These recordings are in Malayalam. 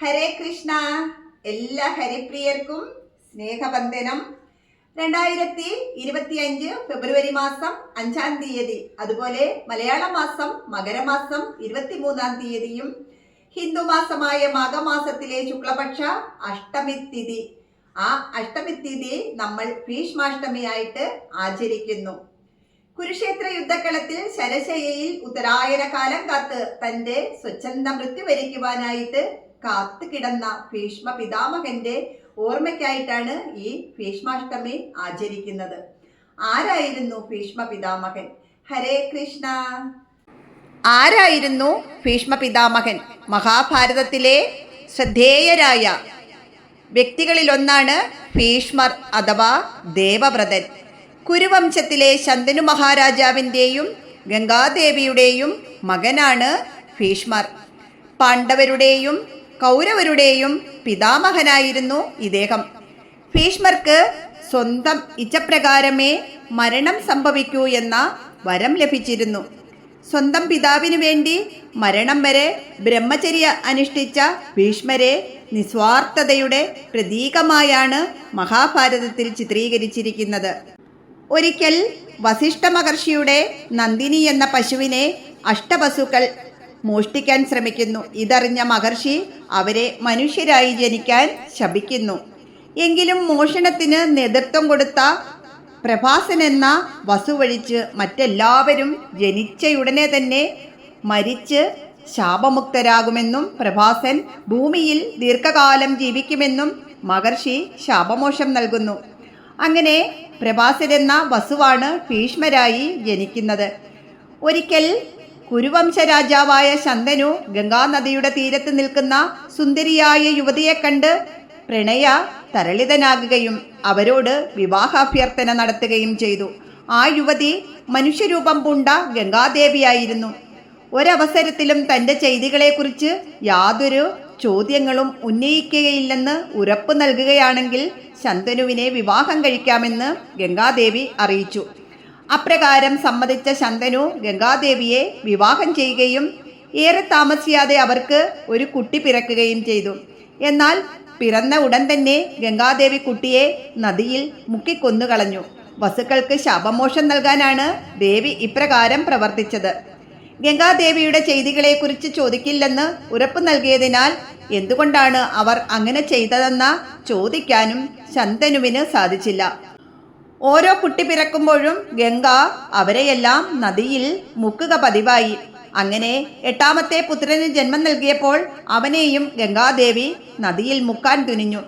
ഹരേ കൃഷ്ണ. എല്ലാ ഹരിപ്രിയർക്കും സ്നേഹബന്ധനം രണ്ടായിരത്തി ഇരുപത്തി അഞ്ച് ഫെബ്രുവരി മാസം അഞ്ചാം തീയതി അതുപോലെ മലയാള മാസം മകരമാസം ഇരുപത്തിമൂന്നാം തീയതിയും ഹിന്ദു മാസമായ മാഘമാസത്തിലെ ശുക്ലപക്ഷ അഷ്ടമി തിഥി. ആ അഷ്ടമി തിഥി നമ്മൾ ഭീഷ്മാഷ്ടമിയായിട്ട് ആചരിക്കുന്നു. കുരുക്ഷേത്ര യുദ്ധക്കളത്തിൽ ശരശയയിൽ ഉത്തരായന കാലം കാത്ത് തന്റെ സ്വച്ഛന്ത മൃത്യു വരിക്കുവാനായിട്ട് കാത്തു കിടന്ന ഭീഷ്മ പിതാമഹന്റെ ഓർമ്മയ്ക്കായിട്ടാണ് ഈ ഭീഷ്മാഷ്ടമി ആചരിക്കുന്നത്. ആരായിരുന്നു ഭീഷ്മ പിതാമഹൻ? ഹരേ കൃഷ്ണ. ആരായിരുന്നു ഭീഷ്മ പിതാമഹൻ? മഹാഭാരതത്തിലെ ശ്രദ്ധേയരായ വ്യക്തികളിലൊന്നാണ് ഭീഷ്മർ അഥവാ ദേവവ്രതൻ. കുരുവംശത്തിലെ ശന്തനു മഹാരാജാവിന്റെയും ഗംഗാദേവിയുടെയും മകനാണ് ഭീഷ്മർ. പാണ്ഡവരുടെയും കൗരവരുടെയും പിതാമഹനായിരുന്നു ഇദ്ദേഹം. ഭീഷ്മർക്ക് സ്വന്തം ഇച്ഛപ്രകാരമേ മരണം സംഭവിക്കൂ എന്ന വരം ലഭിച്ചിരുന്നു. സ്വന്തം പിതാവിനു വേണ്ടി മരണം വരെ ബ്രഹ്മചര്യ അനുഷ്ഠിച്ച ഭീഷ്മരെ നിസ്വാർത്ഥതയുടെ പ്രതീകമായാണ് മഹാഭാരതത്തിൽ ചിത്രീകരിച്ചിരിക്കുന്നത്. ഒരിക്കൽ വസിഷ്ഠ മഹർഷിയുടെ നന്ദിനി എന്ന പശുവിനെ അഷ്ടപശുക്കൾ മോഷ്ടിക്കാൻ ശ്രമിക്കുന്നു. ഇതറിഞ്ഞ മഹർഷി അവരെ മനുഷ്യരായി ജനിക്കാൻ ശപിക്കുന്നു. എങ്കിലും മോഷണത്തിന് നേതൃത്വം കൊടുത്ത പ്രഭാസൻ എന്ന വസു വഴിച്ച് മറ്റെല്ലാവരും ജനിച്ചയുടനെ തന്നെ മരിച്ച് ശാപമുക്തരാകുമെന്നും പ്രഭാസൻ ഭൂമിയിൽ ദീർഘകാലം ജീവിക്കുമെന്നും മഹർഷി ശാപമോഷം നൽകുന്നു. അങ്ങനെ പ്രഭാസൻ എന്ന വസുവാണ് ഭീഷ്മരായി ജനിക്കുന്നത്. ഒരിക്കൽ കുരുവംശ രാജാവായ ശന്തനു ഗംഗാനദിയുടെ തീരത്ത് നിൽക്കുന്ന സുന്ദരിയായ യുവതിയെ കണ്ട് പ്രണയ തരളിതനാകുകയും അവരോട് വിവാഹാഭ്യർത്ഥന നടത്തുകയും ചെയ്തു. ആ യുവതി മനുഷ്യരൂപം പൂണ്ട ഗംഗാദേവിയായിരുന്നു. ഒരവസരത്തിലും തന്റെ ചെയ്തികളെക്കുറിച്ച് യാതൊരു ചോദ്യങ്ങളും ഉന്നയിക്കുകയില്ലെന്ന് ഉറപ്പു നൽകുകയാണെങ്കിൽ ശന്തനുവിനെ വിവാഹം കഴിക്കാമെന്ന് ഗംഗാദേവി അറിയിച്ചു. അപ്രകാരം സമ്മതിച്ച ശന്തനു ഗംഗാദേവിയെ വിവാഹം ചെയ്യുകയും ഏറെ താമസിയാതെ അവർക്ക് ഒരു കുട്ടി പിറക്കുകയും ചെയ്തു. എന്നാൽ പിറന്ന ഉടൻ തന്നെ ഗംഗാദേവി കുട്ടിയെ നദിയിൽ മുക്കിക്കൊന്നുകളഞ്ഞു. വസുക്കൾക്ക് ശാപമോഷം നൽകാനാണ് ദേവി ഇപ്രകാരം പ്രവർത്തിച്ചത്. ഗംഗാദേവിയുടെ ചെയ്തികളെക്കുറിച്ച് ചോദിക്കില്ലെന്ന് ഉറപ്പു നൽകിയതിനാൽ എന്തുകൊണ്ടാണ് അവർ അങ്ങനെ ചെയ്തതെന്ന ചോദിക്കാനും ശന്തനുവിന് സാധിച്ചില്ല. ഓരോ കുട്ടി പിറക്കുമ്പോഴും ഗംഗ അവരെയെല്ലാം നദിയിൽ മുക്കുക പതിവായി. അങ്ങനെ എട്ടാമത്തെ പുത്രന് ജന്മം നൽകിയപ്പോൾ അവനെയും ഗംഗാദേവി നദിയിൽ മുക്കാൻ തുനിഞ്ഞു.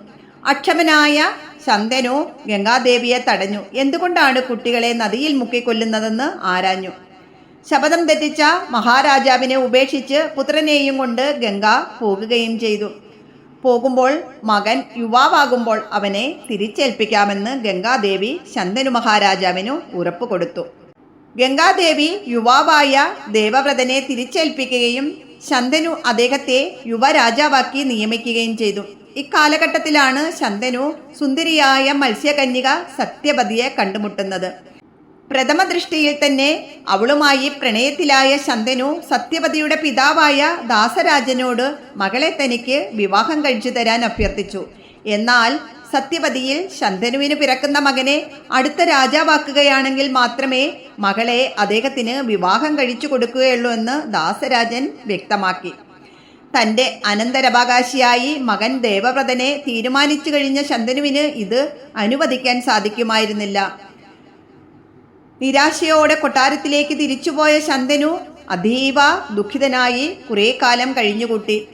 അക്ഷമനായ ശന്തനു ഗംഗാദേവിയെ തടഞ്ഞു. എന്തുകൊണ്ടാണ് കുട്ടികളെ നദിയിൽ മുക്കിക്കൊല്ലുന്നതെന്ന് ആരാഞ്ഞു. ശപഥം തെറ്റിച്ച മഹാരാജാവിനെ ഉപേക്ഷിച്ച് പുത്രനെയും കൊണ്ട് ഗംഗ പോകുകയും ചെയ്തു. പോകുമ്പോൾ മകൻ യുവാവാകുമ്പോൾ അവനെ തിരിച്ചേൽപ്പിക്കാമെന്ന് ഗംഗാദേവി ശന്തനു മഹാരാജാവിനു ഉറപ്പ് കൊടുത്തു. ഗംഗാദേവി യുവാവായ ദേവവ്രതനെ തിരിച്ചേൽപ്പിക്കുകയും ശന്തനു അദ്ദേഹത്തെ യുവരാജാവാക്കി നിയമിക്കുകയും ചെയ്തു. ഇക്കാലഘട്ടത്തിലാണ് ശന്തനു സുന്ദരിയായ മത്സ്യകന്യക സത്യപതിയെ കണ്ടുമുട്ടുന്നത്. പ്രഥമ ദൃഷ്ടിയിൽ തന്നെ അവളുമായി പ്രണയത്തിലായ ശന്തനു സത്യപതിയുടെ പിതാവായ ദാസരാജനോട് മകളെ തനിക്ക് വിവാഹം കഴിച്ചു തരാൻ അഭ്യർത്ഥിച്ചു. എന്നാൽ സത്യപതിയിൽ ശന്തനുവിന് പിറക്കുന്ന മകനെ അടുത്ത രാജാവാക്കുകയാണെങ്കിൽ മാത്രമേ മകളെ അദ്ദേഹത്തിന് വിവാഹം കഴിച്ചു കൊടുക്കുകയുള്ളൂ എന്ന് ദാസരാജൻ വ്യക്തമാക്കി. തന്റെ അനന്തരവകാശിയായി മകൻ ദേവവ്രതനെ തീരുമാനിച്ചു കഴിഞ്ഞ ശന്തനുവിന് ഇത് അനുവദിക്കാൻ സാധിക്കുമായിരുന്നില്ല. നിരാശയോടെ കൊട്ടാരത്തിലേക്ക് തിരിച്ചുപോയ ശന്തനു അതീവ ദുഃഖിതനായി കുറേ കാലം കഴിഞ്ഞുകൂട്ടി.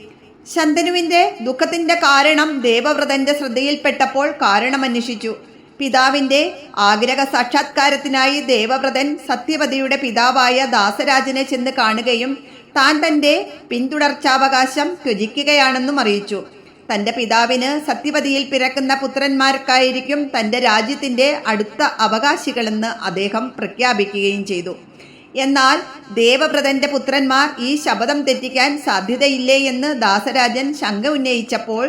ശന്തനുവിന്റെ ദുഃഖത്തിന്റെ കാരണം ദേവവ്രതന്റെ ശ്രദ്ധയിൽപ്പെട്ടപ്പോൾ കാരണമന്വേഷിച്ചു. പിതാവിന്റെ ആഗ്രഹ സാക്ഷാത്കാരത്തിനായി ദേവവ്രതൻ സത്യവതിയുടെ പിതാവായ ദാസരാജനെ ചെന്ന് കാണുകയും താൻ തന്റെ പിന്തുടർച്ചാവകാശം ത്യജിക്കുകയാണെന്നും അറിയിച്ചു. തന്റെ പിതാവിന് സത്യവതിയിൽ പിറക്കുന്ന പുത്രന്മാർക്കായിരിക്കും തന്റെ രാജ്യത്തിന്റെ അടുത്ത അവകാശികളെന്ന് അദ്ദേഹം പ്രഖ്യാപിക്കുകയും ചെയ്തു. എന്നാൽ ദേവവ്രതന്റെ പുത്രന്മാർ ഈ ശപഥം തെറ്റിക്കാൻ സാധ്യതയില്ലേ എന്ന് ദാസരാജൻ ശങ്ക ഉന്നയിച്ചപ്പോൾ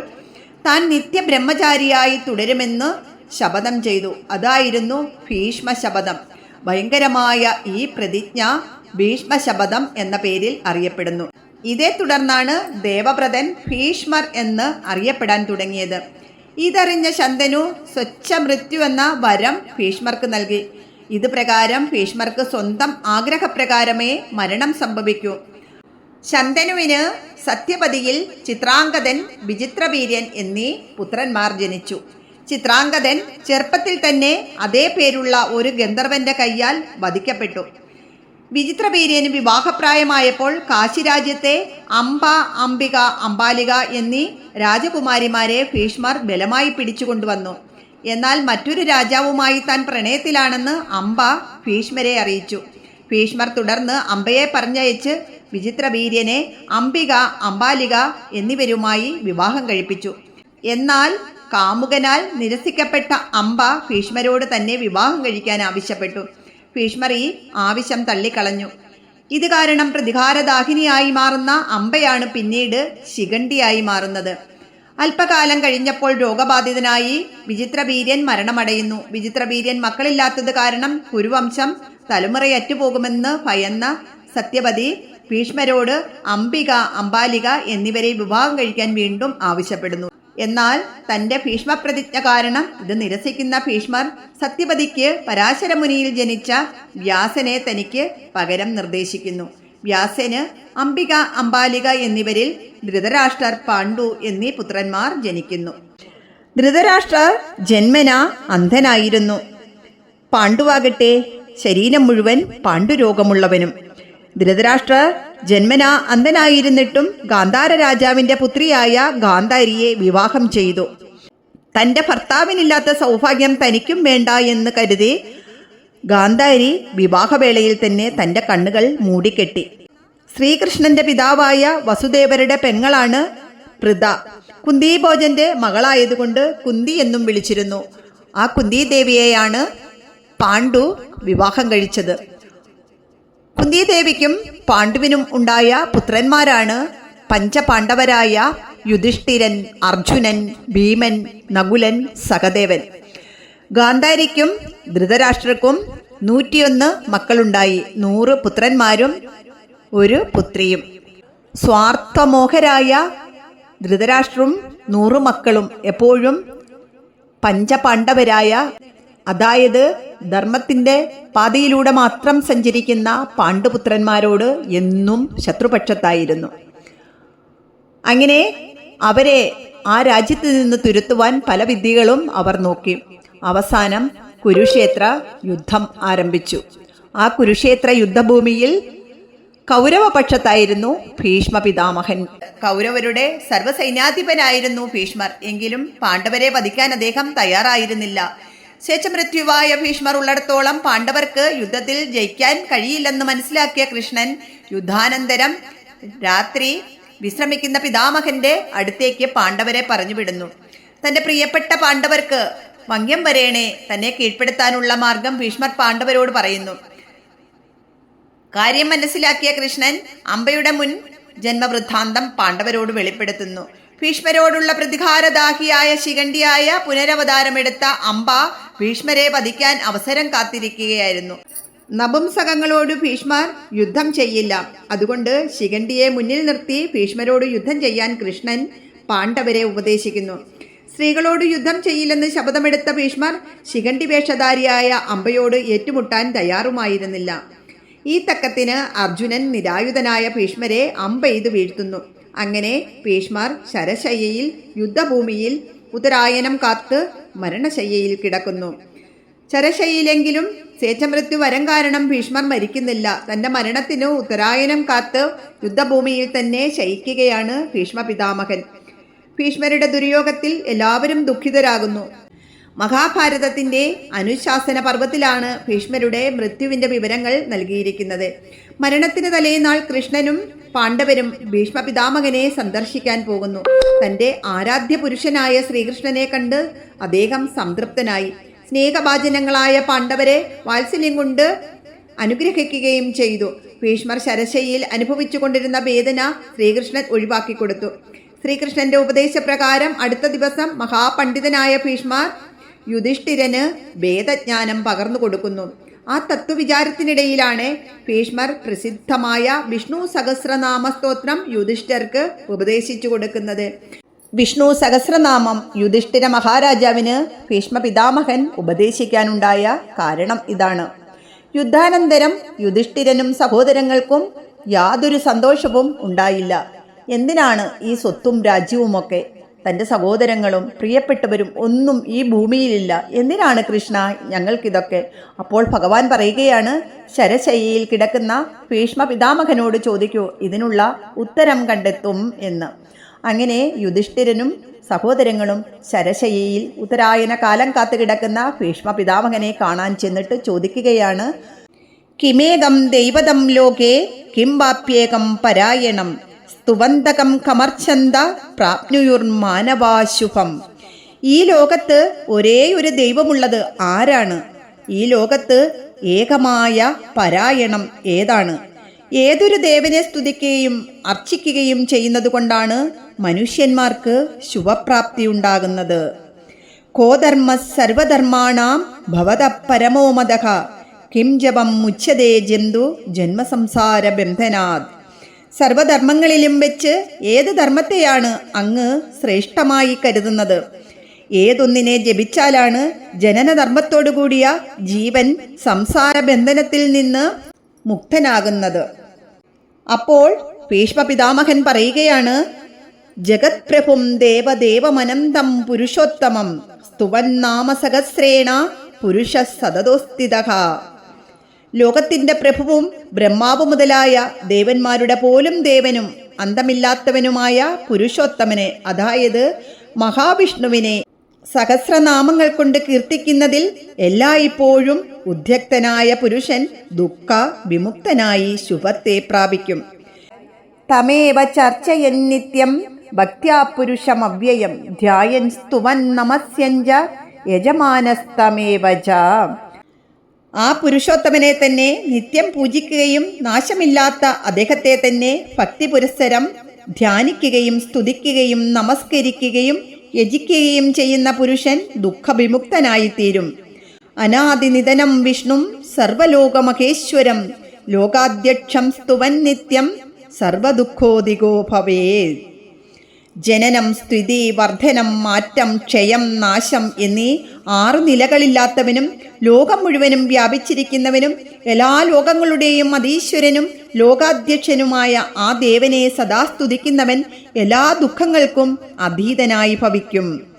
താൻ നിത്യബ്രഹ്മചാരിയായി തുടരുമെന്ന് ശപഥം ചെയ്തു. അതായിരുന്നു ഭീഷ്മ ശപഥം ഭയങ്കരമായ ഈ പ്രതിജ്ഞ ഭീഷ്മ ശപഥം എന്ന പേരിൽ അറിയപ്പെടുന്നു. ഇതേ തുടർന്നാണ് ദേവവ്രതൻ ഭീഷ്മർ എന്ന് അറിയപ്പെടാൻ തുടങ്ങിയത്. ഇതറിഞ്ഞ ശന്തനു സ്വച്ഛ മൃത്യു എന്ന വരം ഭീഷ്മർക്ക് നൽകി. ഇത് പ്രകാരം ഭീഷ്മർക്ക് സ്വന്തം ആഗ്രഹപ്രകാരമേ മരണം സംഭവിക്കൂ. ശന്തനുവിന് സത്യപതിയിൽ ചിത്രാംഗതൻ വിചിത്രവീര്യൻ എന്നീ പുത്രന്മാർ ജനിച്ചു. ചിത്രാംഗതൻ ചെറുപ്പത്തിൽ തന്നെ അതേ പേരുള്ള ഒരു ഗന്ധർവന്റെ കയ്യാൽ വധിക്കപ്പെട്ടു. വിചിത്രവീര്യന് വിവാഹപ്രായമായപ്പോൾ കാശിരാജ്യത്തെ അംബ അംബിക അംബാലിക എന്നീ രാജകുമാരിമാരെ ഭീഷ്മർ ബലമായി പിടിച്ചുകൊണ്ടുവന്നു. എന്നാൽ മറ്റൊരു രാജാവുമായി താൻ പ്രണയത്തിലാണെന്ന് അംബ ഭീഷ്മരെ അറിയിച്ചു. ഭീഷ്മർ തുടർന്ന് അംബയെ പറഞ്ഞയച്ച് വിചിത്രവീര്യനെ അംബിക അംബാലിക എന്നിവരുമായി വിവാഹം കഴിപ്പിച്ചു. എന്നാൽ കാമുകനാൽ നിരസിക്കപ്പെട്ട അംബ ഭീഷ്മരോട് തന്നെ വിവാഹം കഴിക്കാൻ ആവശ്യപ്പെട്ടു. ഭീഷ്മർ ഈ ആവശ്യം തള്ളിക്കളഞ്ഞു. ഇത് കാരണം പ്രതികാരദാഹിനിയായി മാറുന്ന അമ്പയാണ് പിന്നീട് ശിഖണ്ഡിയായി മാറുന്നത്. അല്പകാലം കഴിഞ്ഞപ്പോൾ രോഗബാധിതനായി വിചിത്രവീര്യൻ മരണമടയുന്നു. വിചിത്രവീര്യൻ മക്കളില്ലാത്തത് കാരണം കുരുവംശം തലമുറയറ്റുപോകുമെന്ന് ഭയന്ന സത്യപതി ഭീഷ്മരോട് അംബിക അംബാലിക എന്നിവരെ വിവാഹം കഴിക്കാൻ വീണ്ടും ആവശ്യപ്പെടുന്നു. എന്നാൽ തന്റെ ഭീഷ്മപ്രതിജ്ഞ കാരണം ഇത് നിരസിക്കുന്ന ഭീഷ്മർ സത്യപതിക്ക് പരാശരമുനിയിൽ ജനിച്ച വ്യാസനെ തനിക്ക് പകരം നിർദ്ദേശിക്കുന്നു. വ്യാസന് അംബിക അംബാലിക എന്നിവരിൽ ധൃതരാഷ്ട്രർ പാണ്ഡു എന്നീ പുത്രന്മാർ ജനിക്കുന്നു. ധൃതരാഷ്ട്രർ ജന്മന അന്ധനായിരുന്നു. പാണ്ഡുവാകട്ടെ ശരീരം മുഴുവൻ പാണ്ഡുരോഗമുള്ളവനും. ധൃതരാഷ്ട്രർ ജന്മന അന്ധനായിരുന്നിട്ടും ഗാന്ധാര രാജാവിന്റെ പുത്രിയായ ഗാന്ധാരിയെ വിവാഹം ചെയ്തു. തന്റെ ഭർത്താവിനില്ലാത്ത സൗഭാഗ്യം തനിക്കും വേണ്ട എന്ന് കരുതി ഗാന്ധാരി വിവാഹവേളയിൽ തന്നെ തന്റെ കണ്ണുകൾ മൂടിക്കെട്ടി. ശ്രീകൃഷ്ണന്റെ പിതാവായ വസുദേവരുടെ പെങ്ങളാണ് പൃഥ. കുന്തിഭോജന്റെ മകളായതുകൊണ്ട് കുന്തി എന്നും വിളിച്ചിരുന്നു. ആ കുന്തി കുന്തിദേവിയെയാണ് പാണ്ഡു വിവാഹം കഴിച്ചത്. കുന്തിദേവിക്കും പാണ്ഡുവിനും ഉണ്ടായ പുത്രന്മാരാണ് പഞ്ചപാണ്ഡവരായ യുധിഷ്ഠിരൻ അർജുനൻ ഭീമൻ നകുലൻ സഹദേവൻ. ഗാന്ധാരിക്കും ധൃതരാഷ്ട്രക്കും നൂറ്റിയൊന്ന് മക്കളുണ്ടായി. നൂറ് പുത്രന്മാരും ഒരു പുത്രിയും. സ്വാർത്ഥമോഹരായ ധൃതരാഷ്ട്രവും നൂറു മക്കളും എപ്പോഴും പഞ്ചപാണ്ഡവരായ അതായത് ധർമ്മത്തിന്റെ പാതയിലൂടെ മാത്രം സഞ്ചരിക്കുന്ന പാണ്ഡുപുത്രന്മാരോട് എന്നും ശത്രുപക്ഷത്തായിരുന്നു. അങ്ങനെ അവരെ ആ രാജ്യത്ത് നിന്ന് തുരുത്തുവാൻ പല വിദ്യകളും അവർ നോക്കി. അവസാനം കുരുക്ഷേത്ര യുദ്ധം ആരംഭിച്ചു. ആ കുരുക്ഷേത്ര യുദ്ധഭൂമിയിൽ കൗരവപക്ഷത്തായിരുന്നു ഭീഷ്മ പിതാമഹൻ. കൗരവരുടെ സർവസൈന്യാധിപനായിരുന്നു ഭീഷ്മർ. എങ്കിലും പാണ്ഡവരെ വധിക്കാൻ അദ്ദേഹം തയ്യാറായിരുന്നില്ല. ശേഷമൃത്യുവായ ഭീഷ്മർ ഉള്ളിടത്തോളം പാണ്ഡവർക്ക് യുദ്ധത്തിൽ ജയിക്കാൻ കഴിയില്ലെന്ന് മനസ്സിലാക്കിയ കൃഷ്ണൻ യുദ്ധാനന്തരം രാത്രി വിശ്രമിക്കുന്ന പിതാമഹന്റെ അടുത്തേക്ക് പാണ്ഡവരെ പറഞ്ഞുവിടുന്നു. തന്റെ പ്രിയപ്പെട്ട പാണ്ഡവർക്ക് മങ്ങ്യം വരേണേ തന്നെ കീഴ്പ്പെടുത്താനുള്ള മാർഗം ഭീഷ്മർ പാണ്ഡവരോട് പറയുന്നു. കാര്യം മനസ്സിലാക്കിയ കൃഷ്ണൻ അമ്പയുടെ മുൻ ജന്മവൃദ്ധാന്തം പാണ്ഡവരോട് വെളിപ്പെടുത്തുന്നു. ഭീഷ്മരോടുള്ള പ്രതികാരദാഹിയായ ശിഖണ്ഡിയായ പുനരവതാരമെടുത്ത അംബ ഭീഷ്മരെ വധിക്കാൻ അവസരം കാത്തിരിക്കുകയായിരുന്നു. നപുംസകങ്ങളോട് ഭീഷ്മർ യുദ്ധം ചെയ്യില്ല. അതുകൊണ്ട് ശിഖണ്ഡിയെ മുന്നിൽ നിർത്തി ഭീഷ്മരോട് യുദ്ധം ചെയ്യാൻ കൃഷ്ണൻ പാണ്ഡവരെ ഉപദേശിക്കുന്നു. സ്ത്രീകളോട് യുദ്ധം ചെയ്യില്ലെന്ന് ശപഥമെടുത്ത ഭീഷ്മർ ശിഖണ്ഡി വേഷധാരിയായ അമ്പയോട് ഏറ്റുമുട്ടാൻ തയ്യാറുമായിരുന്നില്ല. ഈ തക്കത്തിന് അർജുനൻ നിരായുധനായ ഭീഷ്മരെ അമ്പെയ്ത് വീഴ്ത്തുന്നു. അങ്ങനെ ഭീഷ്മർ ശരശയ്യയിൽ യുദ്ധഭൂമിയിൽ ഉത്തരായനം കാത്ത് മരണശയ്യയിൽ കിടക്കുന്നു. ശരശയ്യയിലെങ്കിലും സേച്ചമൃത്യു വരം കാരണം ഭീഷ്മർ മരിക്കുന്നില്ല. തന്റെ മരണത്തിന് ഉത്തരായനം കാത്ത് യുദ്ധഭൂമിയിൽ തന്നെ ശയിക്കുകയാണ് ഭീഷ്മ പിതാമഹൻ. ഭീഷ്മരുടെ ദുര്യോഗത്തിൽ എല്ലാവരും ദുഃഖിതരാകുന്നു. മഹാഭാരതത്തിന്റെ അനുശാസന പർവത്തിലാണ് ഭീഷ്മരുടെ മൃത്യുവിന്റെ വിവരങ്ങൾ നൽകിയിരിക്കുന്നത്. മരണത്തിന് തലേനാൾ കൃഷ്ണനും പാണ്ഡവരും ഭീഷ്മ പിതാമകനെ സന്ദർശിക്കാൻ പോകുന്നു. തന്റെ ആരാധ്യ പുരുഷനായ ശ്രീകൃഷ്ണനെ കണ്ട് അദ്ദേഹം സംതൃപ്തനായി. സ്നേഹഭാചനങ്ങളായ പാണ്ഡവരെ വാത്സല്യം കൊണ്ട് അനുഗ്രഹിക്കുകയും ചെയ്തു. ഭീഷ്മർ ശരശയിൽ അനുഭവിച്ചു കൊണ്ടിരുന്ന വേദന ശ്രീകൃഷ്ണൻ ഒഴിവാക്കി കൊടുത്തു. ശ്രീകൃഷ്ണന്റെ ഉപദേശപ്രകാരം അടുത്ത ദിവസം മഹാപണ്ഡിതനായ ഭീഷ്മർ യുധിഷ്ഠിരന് വേദജ്ഞാനം പകർന്നു കൊടുക്കുന്നു. ആ തത്വവിചാരത്തിനിടയിലാണ് ഭീഷ്മർ പ്രസിദ്ധമായ വിഷ്ണു സഹസ്രനാമ സ്തോത്രം യുധിഷ്ഠർക്ക് ഉപദേശിച്ചു കൊടുക്കുന്നത്. വിഷ്ണു സഹസ്രനാമം യുധിഷ്ഠിര മഹാരാജാവിന് ഭീഷ്മ പിതാമഹൻ ഉപദേശിക്കാനുണ്ടായ കാരണം ഇതാണ്. യുദ്ധാനന്തരം യുധിഷ്ഠിരനും സഹോദരങ്ങൾക്കും യാതൊരു സന്തോഷവും ഉണ്ടായില്ല. എന്തിനാണ് ഈ സ്വത്തും രാജ്യവുമൊക്കെ? തന്റെ സഹോദരങ്ങളും പ്രിയപ്പെട്ടവരും ഒന്നും ഈ ഭൂമിയിലില്ല. എന്തിനാണ് കൃഷ്ണ ഞങ്ങൾക്കിതൊക്കെ? അപ്പോൾ ഭഗവാൻ പറയുകയാണ് ശരശയ്യയിൽ കിടക്കുന്ന ഭീഷ്മ പിതാമഹനോട് ചോദിക്കൂ ഇതിനുള്ള ഉത്തരം കണ്ടെത്തും എന്ന്. അങ്ങനെ യുധിഷ്ഠിരനും സഹോദരങ്ങളും ശരശയ്യയിൽ ഉത്തരായന കാലം കാത്തു കിടക്കുന്ന ഭീഷ്മ പിതാമഹനെ കാണാൻ ചെന്നിട്ട് ചോദിക്കുകയാണ് കിമേകം ദൈവതം ലോകേ കിം വാപ്യേകം പരായണം? സ്തുവന്തകം കമർച്ചന്ത പ്രാപ്നുയുർമാനവാശുഭം ഈ ലോകത്ത് ഒരേ ഒരു ദൈവമുള്ളത് ആരാണ്? ഈ ലോകത്ത് ഏകമായ പരായണം ഏതാണ്? ഏതൊരു ദേവനെ സ്തുതിക്കുകയും അർച്ചിക്കുകയും ചെയ്യുന്നത് കൊണ്ടാണ് മനുഷ്യന്മാർക്ക് ശുഭപ്രാപ്തി ഉണ്ടാകുന്നത്. കോധർമ്മ സർവധർമാണാം ഭവത പരമോമതഹ കിം ജപം മുച്ഛതേ ജന്തു ജന്മസംസാര ബന്ധനാത് സർവധർമ്മങ്ങളിലും വെച്ച് ഏത് ധർമ്മത്തെയാണ് അങ്ങ് ശ്രേഷ്ഠമായി കരുതുന്നത്? ഏതൊന്നിനെ ജപിച്ചാലാണ് ജനനധർമ്മത്തോടുകൂടിയ ജീവൻ സംസാര ബന്ധനത്തിൽ നിന്ന് മുക്തനാകുന്നത്? അപ്പോൾ ഭീഷ്മ പിതാമഹൻ പറയുകയാണ് ജഗത്പ്രഭും ദേവദേവമനന്തം പുരുഷോത്തമം സ്തുവന്നാമസഹസ്രേണ പുരുഷ സതതോസ്ഥിത ലോകത്തിന്റെ പ്രഭുവും ബ്രഹ്മാവ് മുതലായ ദേവന്മാരുടെ പോലും ദേവനും അന്തമില്ലാത്തവനുമായ പുരുഷോത്തമനെ അതായത് മഹാവിഷ്ണുവിനെ സഹസ്രനാമങ്ങൾ കൊണ്ട് കീർത്തിക്കുന്നതിൽ എല്ലായ്പ്പോഴും ഉദ്യക്തനായ പുരുഷൻ ദുഃഖ വിമുക്തനായി ശുഭത്തെ പ്രാപിക്കും. തമേവ ചർച്ചയൻ നിത്യം ഭക്ത്യാ പുരുഷമവ്യയം ധ്യായൻ സ്തുവൻ നമസ്യഞ്ച യജമാനസ്തമേവ ആ പുരുഷോത്തമനെ തന്നെ നിത്യം പൂജിക്കുകയും നാശമില്ലാത്ത അദ്ദേഹത്തെ തന്നെ ഭക്തി പുരസ്സരം ധ്യാനിക്കുകയും സ്തുതിക്കുകയും നമസ്കരിക്കുകയും യജിക്കുകയും ചെയ്യുന്ന പുരുഷൻ ദുഃഖവിമുക്തനായിത്തീരും. അനാദിനിധനം വിഷ്ണു സർവലോകമഹേശ്വരം ലോകാധ്യക്ഷം സ്തുവൻ നിത്യം സർവദുഃഖോദിഗോ ഭവേത്. ജനനം സ്ഥിതി വർധനം മാറ്റം ക്ഷയം നാശം എന്നീ ആറ് നിലകളില്ലാത്തവനും ലോകം മുഴുവനും വ്യാപിച്ചിരിക്കുന്നവനും എല്ലാ ലോകങ്ങളുടെയും അതീശ്വരനും ലോകാധ്യക്ഷനുമായ ആ ദേവനെ സദാ സ്തുതിക്കുന്നവൻ എല്ലാ ദുഃഖങ്ങൾക്കും അതീതനായി ഭവിക്കും.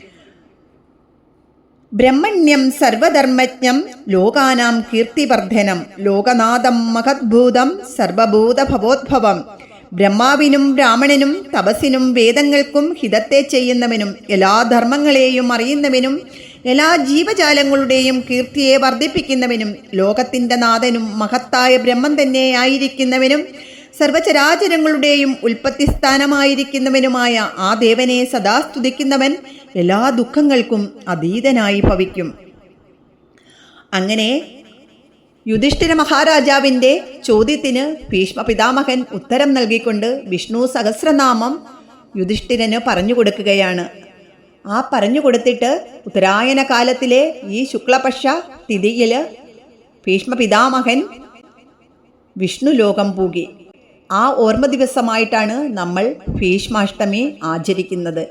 ബ്രഹ്മണ്യം സർവധർമ്മജ്ഞം ലോകാനാം കീർത്തിവർദ്ധനം ലോകനാഥം മഹദ്ഭൂതം സർവഭൂതഭവോദ്ഭവം. ബ്രഹ്മാവിനും ബ്രാഹ്മണനും തപസിനും വേദങ്ങൾക്കും ഹിതത്തെ ചെയ്യുന്നവനും എല്ലാ ധർമ്മങ്ങളെയും അറിയുന്നവനും എല്ലാ ജീവജാലങ്ങളുടെയും കീർത്തിയെ വർദ്ധിപ്പിക്കുന്നവനും ലോകത്തിന്റെ നാഥനും മഹത്തായ ബ്രഹ്മം തന്നെയായിരിക്കുന്നവനും സർവചരാചരങ്ങളുടെയും ഉൽപ്പത്തി സ്ഥാനമായിരിക്കുന്നവനുമായ ആ ദേവനെ സദാ സ്തുതിക്കുന്നവൻ എല്ലാ ദുഃഖങ്ങൾക്കും അതീതനായി ഭവിക്കും. അങ്ങനെ യുധിഷ്ഠിര മഹാരാജാവിന്റെ ചോദ്യത്തിന് ഭീഷ്മ പിതാമഹൻ ഉത്തരം നൽകിക്കൊണ്ട് വിഷ്ണു സഹസ്രനാമം യുധിഷ്ഠിരന് പറഞ്ഞു കൊടുക്കുകയാണ്. ആ പറഞ്ഞു കൊടുത്തിട്ട് ഉത്തരായന കാലത്തിലെ ഈ ശുക്ലപക്ഷ തിഥിയിൽ ഭീഷ്മ പിതാമഹൻ വിഷ്ണു ലോകം പൂകി. ആ ഓർമ്മ ദിവസമായിട്ടാണ് നമ്മൾ ഭീഷ്മാഷ്ടമി ആചരിക്കുന്നത്.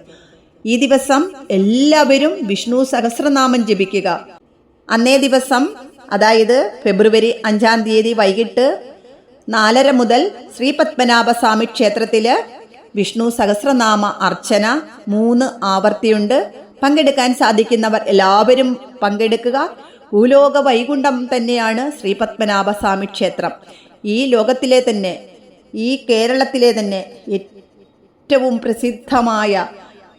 ഈ ദിവസം എല്ലാവരും വിഷ്ണു സഹസ്രനാമം ജപിക്കുക. അന്നേ ദിവസം അതായത് ഫെബ്രുവരി അഞ്ചാം തീയതി വൈകിട്ട് നാലര മുതൽ ശ്രീ പത്മനാഭസ്വാമി ക്ഷേത്രത്തിൽ വിഷ്ണു സഹസ്രനാമ അർച്ചന മൂന്ന് ആവർത്തിയുണ്ട്. പങ്കെടുക്കാൻ സാധിക്കുന്നവർ എല്ലാവരും പങ്കെടുക്കുക. ഭൂലോക വൈകുണ്ഠം തന്നെയാണ് ശ്രീ പത്മനാഭസ്വാമി ക്ഷേത്രം. ഈ ലോകത്തിലെ തന്നെ ഈ കേരളത്തിലെ തന്നെ ഏറ്റവും പ്രസിദ്ധമായ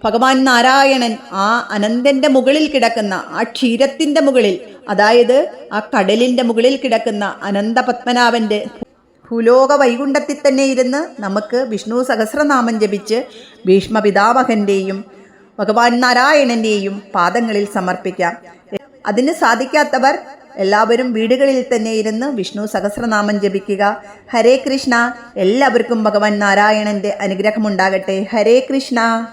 ഭഗവാൻ നാരായണൻ ആ അനന്തന്റെ മുകളിൽ കിടക്കുന്ന ആ ക്ഷീരത്തിന്റെ മുകളിൽ അതായത് ആ കടലിന്റെ മുകളിൽ കിടക്കുന്ന അനന്ത പത്മനാഭന്റെ ഭൂലോക വൈകുണ്ഠത്തിൽ തന്നെ ഇരുന്ന് നമുക്ക് വിഷ്ണു സഹസ്രനാമം ജപിച്ച് ഭീഷ്മ പിതാമഹന്റെയും ഭഗവാൻ നാരായണന്റെയും പാദങ്ങളിൽ സമർപ്പിക്കാം. അതിന് സാധിക്കാത്തവർ എല്ലാവരും വീടുകളിൽ തന്നെ ഇരുന്ന് വിഷ്ണു സഹസ്രനാമം ജപിക്കുക. ഹരേ കൃഷ്ണ. എല്ലാവർക്കും ഭഗവാൻ നാരായണന്റെ അനുഗ്രഹമുണ്ടാകട്ടെ. ഹരേ കൃഷ്ണ.